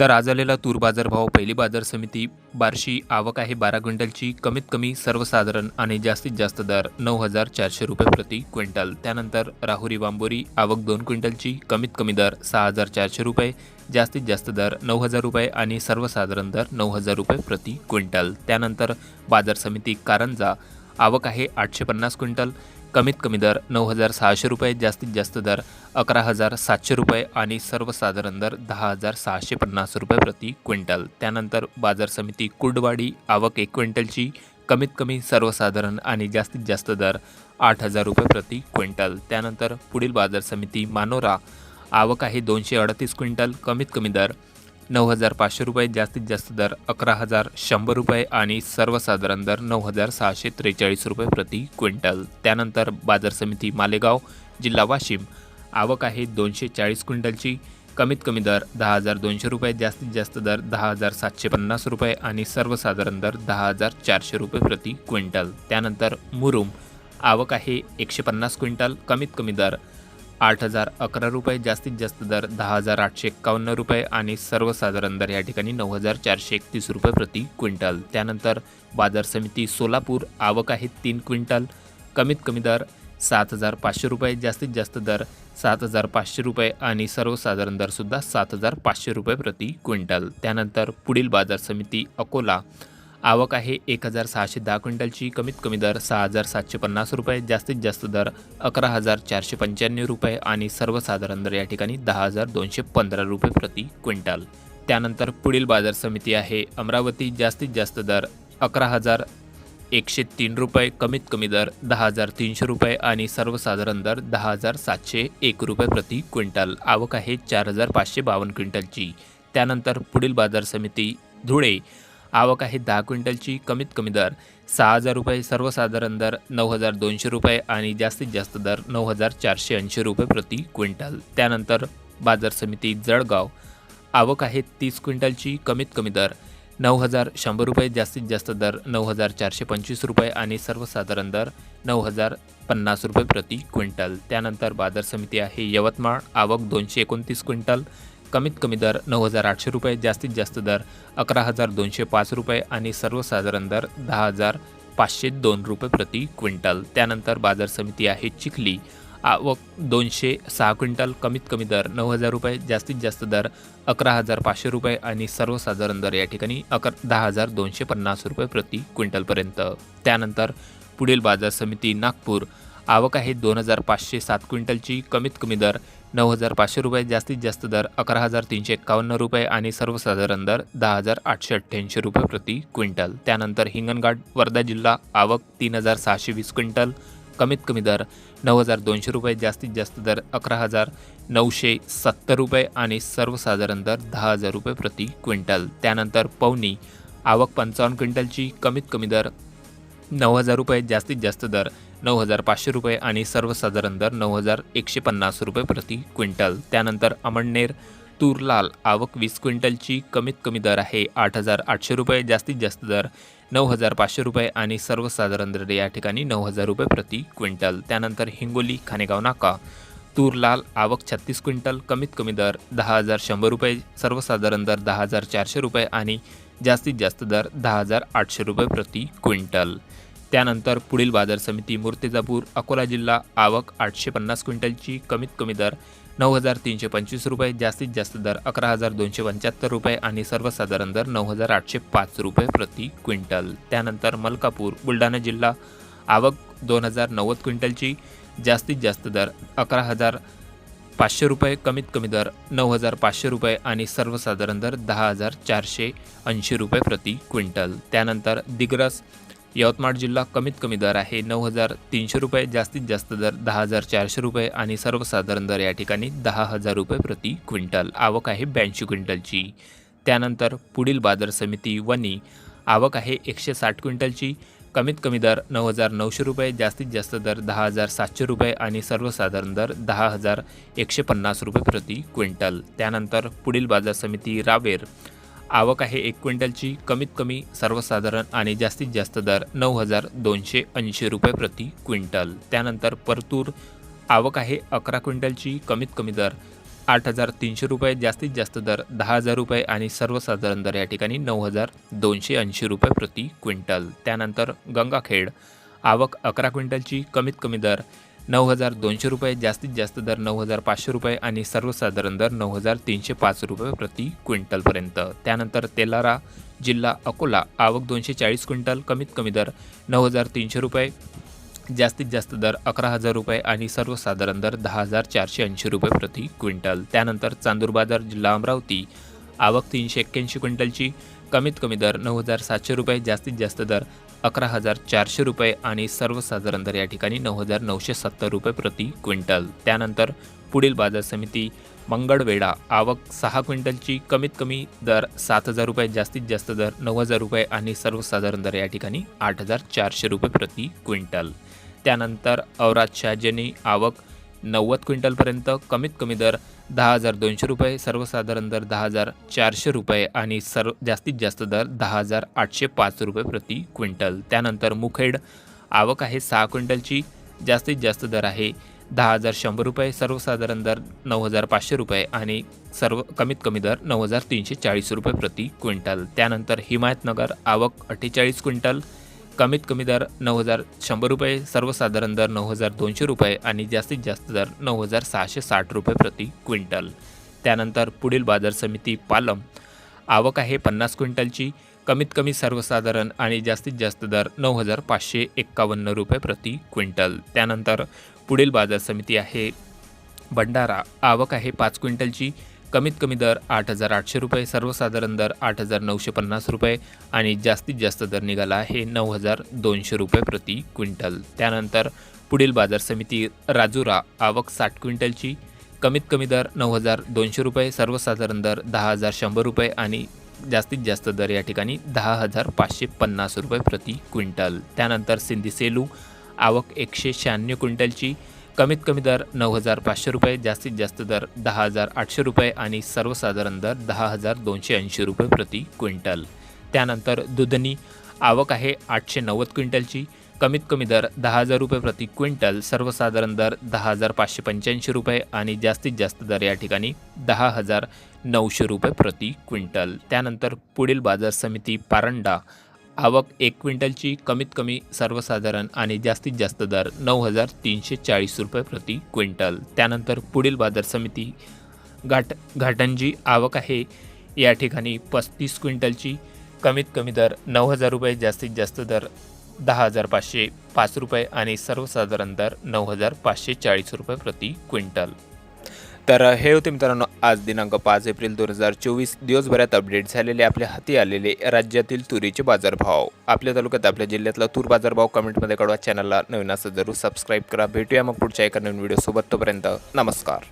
तर आज आलेला तूर बाजारभाव पहिली बाजार समिती बार्शी आवक आहे. बारा क्विंटलची कमीत कमी सर्वसाधारण आणि जास्तीत जास्त दर नऊ हजार चारशे रुपये प्रति क्विंटल. त्यानंतर राहुरी बांबोरी आवक दोन क्विंटलची कमीत कमी दर सहा हजार चारशे रुपये जास्तीत जास्त दर नऊ हजार रुपये आणि सर्वसाधारण दर नऊ हजार रुपये प्रति क्विंटल. त्यानंतर बाजार समिती कारंजा आवक आहे आठशे पन्नास क्विंटल कमीत कमी दर नऊ हजार सहाशे रुपये जास्तीत जास्त दर अकरा हजार सातशे रुपये आणि सर्वसाधारण दर दहा हजार सहाशे पन्नास रुपये प्रति क्विंटल. त्यानंतर बाजार समिती कुर्डवाडी आवक एक क्विंटलची कमीत कमी सर्वसाधारण आणि जास्तीत जास्त दर आठ हजार रुपये प्रति क्विंटल. त्यानंतर पुढील बाजार समिती मानोरा आवक आहे दोनशे अडतीस क्विंटल कमीत कमी दर नऊ हजार पाचशे रुपये जास्तीत जास्त दर अकरा हजार शंभर रुपये आणि सर्वसाधारण दर नऊ हजार सहाशे त्रेचाळीस रुपये प्रति क्विंटल. त्यानंतर बाजार समिती मालेगाव जिल्हा वाशिम. आवक आहे दोनशे चाळीस क्विंटलची. कमीत कमी दर दहा हजार दोनशे रुपये जास्तीत जास्त दर दहा हजार सातशे पन्नास रुपये आणि सर्वसाधारण दर दहा हजार चारशे रुपये प्रति क्विंटल. त्यानंतर मुरुम. आवक आहे एकशे पन्नास क्विंटल. कमीत कमी दर आठ हजार अकरा रुपये जास्तीत जास्त दर दहा हजार आठशे एक्कावन्न रुपये आणि सर्वसाधारण दर या ठिकाणी नऊ हजार चारशे एकतीस रुपये प्रति क्विंटल. त्यानंतर बाजार समिती सोलापूर आवक आहे तीन क्विंटल. कमीत कमी दर सात हजार पाचशे रुपये जास्तीत जास्त दर सात हजार पाचशे रुपये आणि सर्वसाधारण दरसुद्धा सात हजार पाचशे रुपये प्रति क्विंटल. त्यानंतर पुढील बाजार समिती अकोला आवक आहे एक हजार सहाशे दहा क्विंटलची कमीत कमी दर सहा हजार सातशे पन्नास रुपये जास्तीत जास्त दर अकरा हजार चारशे पंच्याण्णव रुपये आणि सर्वसाधारण दर या ठिकाणी दहा हजार दोनशे पंधरा रुपये प्रति क्विंटल. त्यानंतर पुढील बाजार समिती आहे. अमरावती जास्तीत जास्त दर अकरा हजार एकशे तीन रुपये कमीत कमी दर दहा हजार तीनशे रुपये आणि सर्वसाधारण दर दहा हजार सातशे एक रुपये प्रति क्विंटल. आवक आहे चार हजार पाचशे बावन्न क्विंटलची. त्यानंतर पुढील बाजार समिती धुळे. आवक आहे दहा क्विंटलची कमीत कमी दर सहा हजार रुपये सर्वसाधारण दर नऊ हजार दोनशे रुपये आणि जास्तीत जास्त दर नऊ हजार चारशे ऐंशी रुपये प्रति क्विंटल. त्यानंतर बाजार समिती जळगाव. आवक आहे तीस क्विंटलची कमीत कमी दर नऊ हजार शंभर रुपये जास्तीत जास्त दर नऊ हजार चारशे पंचवीस रुपये आणि सर्वसाधारण दर नऊ हजार पन्नास रुपये प्रति क्विंटल. त्यानंतर बाजार समिती आहे यवतमाळ. आवक दोनशे एकोणतीस क्विंटल कमीत कमी दर नऊ हजार आठशे रुपये जास्तीत जास्त दर अकरा हजार दोनशे पाच रुपये आणि सर्वसाधारण दर दहा हजार पाचशे दोन रुपये प्रति क्विंटल. त्यानंतर बाजार समिती आहे चिखली. आवक दोनशे सहा क्विंटल कमीत कमी दर नऊ हजार रुपये जास्तीत जास्त दर अकरा हजार पाचशे रुपये आणि सर्वसाधारण दर या ठिकाणी अकर दहा हजार दोनशे पन्नास रुपये प्रति क्विंटलपर्यंत त्यानंतर पुढील बाजार समिती नागपूर. आवक आहे दोन हजार पाचशे सात क्विंटलची कमीत कमी दर नऊ हजार पाचशे रुपये जास्तीत जास्त दर अकरा हजार तीनशे एक्कावन्न रुपये आणि सर्वसाधारण दर दहा हजार आठशे अठ्ठ्याऐंशी रुपये प्रति क्विंटल. त्यानंतर हिंगणघाट वर्धा जिल्हा आवक तीन हजार सहाशे वीस क्विंटल. कमीत कमी दर नऊ हजार दोनशे रुपये जास्तीत जास्त दर अकरा हजार नऊशे सत्तर रुपये आणि सर्वसाधारण दर दहा हजार रुपये प्रति क्विंटल. त्यानंतर पवनी आवक पंचावन्न क्विंटलची कमीत कमी दर नऊ हजार रुपये जास्तीत जास्त दर नऊ हजार पाचशे रुपये आणि सर्वसाधारण दर नऊ हजार एकशे पन्नास रुपये प्रति क्विंटल. त्यानंतर अमळनेर तूर लाल आवक वीस क्विंटलची कमीत कमी दर आहे आठ हजार आठशे रुपये जास्तीत जास्त दर नऊ हजार पाचशे रुपये आणि सर्वसाधारण दर या ठिकाणी नऊ हजार रुपये प्रति क्विंटल. त्यानंतर हिंगोली खानेगाव नाका. तूर लाल आवक छत्तीस क्विंटल कमीत कमी दर दहा हजार शंभर रुपये सर्वसाधारण दर दहा हजार चारशे रुपये आणि जास्तीत जास्त दर दहा हजार आठशे रुपये प्रति क्विंटल. त्यानंतर पुढील बाजार समिती मूर्तिजापूर अकोला जिल्हा आवक आठशे पन्नास क्विंटलची कमीत कमी दर नऊ हजार तीनशे पंचवीस रुपये जास्तीत जास्त दर अकरा हजार दोनशे पंच्याहत्तर रुपये आणि सर्वसाधारण दर नऊ हजार आठशे पाच रुपये प्रति क्विंटल. त्यानंतर मलकापूर बुलढाणा जिल्हा आवक दोन हजार नव्वद क्विंटलची जास्तीत जास्त दर अकरा हजार पाचशे रुपये कमीत कमी दर नऊ हजार पाचशे रुपये आणि सर्वसाधारण दर दहा हजार चारशे ऐंशी रुपये प्रति क्विंटल. त्यानंतर दिग्रस यवतमाळ जिल्हा कमीत कमी दर आहे नऊ हजार तीनशे रुपये जास्तीत जास्त दर दहा हजार चारशे रुपये आणि सर्वसाधारण दर या ठिकाणी दहा हजार रुपये प्रति क्विंटल. आवक आहे ब्याऐंशी क्विंटलची. त्यानंतर पुढील बाजार समिती वनी आवक आहे एकशे साठ क्विंटलची. कमीत कमी दर नऊ हजार नऊशे रुपये जास्तीत जास्त दर दहा हजार सातशे रुपये आणि सर्वसाधारण दर दहा हजार एकशे पन्नास रुपये प्रति क्विंटल. त्यानंतर पुढील बाजार समिती रावेर आवक आहे एक क्विंटलची. कमीत कमी सर्वसाधारण आणि जास्तीत जास्त दर नऊ हजार दोनशे ऐंशी रुपये प्रति क्विंटल. त्यानंतर परतूर आवक आहे अकरा क्विंटलची. कमीत कमी दर आठ हजार तीनशे रुपये जास्तीत जास्त दर दहा हजार रुपये आणि सर्वसाधारण दर या ठिकाणी नऊ हजार दोनशे ऐंशी रुपये प्रति क्विंटल. त्यानंतर गंगाखेड आवक अकरा क्विंटलची. कमीत कमी दर नऊ हजार दोनशे रुपये जास्तीत जास्त दर नऊ हजार पाचशे रुपये आणि सर्वसाधारण दर नऊ हजार तीनशे पाच रुपये प्रति क्विंटलपर्यंत. त्यानंतर तेलारा जिल्हा अकोला आवक दोनशे चाळीस क्विंटल कमीत कमी दर नऊ हजार तीनशे रुपये जास्तीत जास्त दर अकरा हजार रुपये आणि सर्वसाधारण दर दहा हजार चारशे ऐंशी रुपये प्रति क्विंटल. त्यानंतर चांदूर बाजार जिल्हा अमरावती आवक तीनशे एक्क्याऐंशी क्विंटलची कमीत कमी दर नऊ हजार सातशे रुपये जास्तीत जास्त दर अकरा हजार चारशे रुपये आणि सर्वसाधारण दर या ठिकाणी नऊ हजार नऊशे सत्तर रुपये प्रति क्विंटल. त्यानंतर पुढील बाजार समिती मंगळवेढा आवक सहा क्विंटलची कमीत कमी दर सात हजार रुपये जास्तीत जास्त दर नऊ हजार रुपये आणि सर्वसाधारण दर या ठिकाणी आठ हजार चारशे रुपये प्रति क्विंटल. त्यानंतर औराद शहाजनी आवक नव्वद क्विंटलपर्यंत कमीत कमी दर दहा हजार दोनशे रुपये सर्वसाधारण दर दहा हजार चारशे रुपये आणि सर्व जास्तीत जास्त दर दहा हजार आठशे पाच रुपये प्रति क्विंटल. त्यानंतर मुखेड आवक आहे सहा क्विंटलची जास्तीत जास्त दर आहे दहा हजार शंभर रुपये सर्वसाधारण दर नऊ हजार पाचशे रुपये आणि सर्व कमीत कमी दर नऊ हजार तीनशे चाळीस रुपये प्रति क्विंटल. त्यानंतर हिमायतनगर आवक अठ्ठेचाळीस क्विंटल कमीत कमी दर नऊ हजार शंभर रुपये सर्वसाधारण दर नऊ हजार दोनशे रुपये आणि जास्तीत जास्त दर नऊ हजार सहाशे साठ रुपये प्रति क्विंटल. त्यानंतर पुढील बाजार समिती पालम. आवक आहे पन्नास क्विंटलची. कमीत कमी सर्वसाधारण आणि जास्तीत जास्त दर नऊ हजार पाचशे एक्कावन्न रुपये प्रति क्विंटल. त्यानंतर पुढील बाजार समिती आहे भंडारा. आवक आहे पाच क्विंटलची. कमीत कमी दर आठ हजार आठशे रुपये सर्वसाधारण दर आठ हजार नऊशे पन्नास रुपये आणि जास्तीत जास्त दर निघाला आहे नऊ हजार दोनशे रुपये प्रति क्विंटल. त्यानंतर पुढील बाजार समिती राजुरा आवक साठ क्विंटलची कमीत कमी दर नऊ हजार दोनशे रुपये सर्वसाधारण दर दहा हजार शंभर रुपये आणि जास्तीत जास्त दर या ठिकाणी दहा हजार पाचशे पन्नास रुपये प्रति क्विंटल. त्यानंतर सिंधी सेलू आवक एकशे शहाण्णव क्विंटलची कमीत कमी दर नऊ हजार पाचशे रुपये जास्तीत जास्त दर दहा हजार आठशे रुपये आणि सर्वसाधारण दर दहा हजार दोनशे ऐंशी रुपये प्रति क्विंटल. त्यानंतर दुधनी आवक आहे आठशे नव्वद क्विंटलची. कमीत कमी दर दहा हजार रुपये प्रति क्विंटल सर्वसाधारण दर दहा हजार पाचशे पंच्याऐंशी रुपये आणि जास्तीत जास्त दर या ठिकाणी दहा हजार नऊशे रुपये प्रति क्विंटल. त्यानंतर पुढील बाजार समिती पारंडा आवक एक क्विंटलची कमीत कमी सर्वसाधारण आणि जास्तीत जास्त दर नऊ हजार तीनशे चाळीस रुपये प्रति क्विंटल. त्यानंतर पुढील बाजार समिती घाट घाटांची आवक आहे. या ठिकाणी पस्तीस क्विंटलची कमीत कमी दर नऊ हजार रुपये जास्तीत जास्त दर दहा हजार पाचशे पाच रुपये आणि सर्वसाधारण दर नऊ हजार पाचशे चाळीस रुपये प्रति क्विंटल. तर हे होते मित्रांनो आज दिनांक पाच एप्रिल दोन हजार चोवीस. दिवसभरात अपडेट झालेले आपल्या हाती आलेले राज्यातील तुरीचे बाजारभाव. आपल्या तालुक्यात आपल्या जिल्ह्यातला तूर बाजारभाव कमेंटमध्ये कळवा. चॅनलला नवीन असं जरूर सबस्क्राईब करा. भेटूया मग पुढच्या एका नवीन व्हिडिओसोबत तोपर्यंत नमस्कार.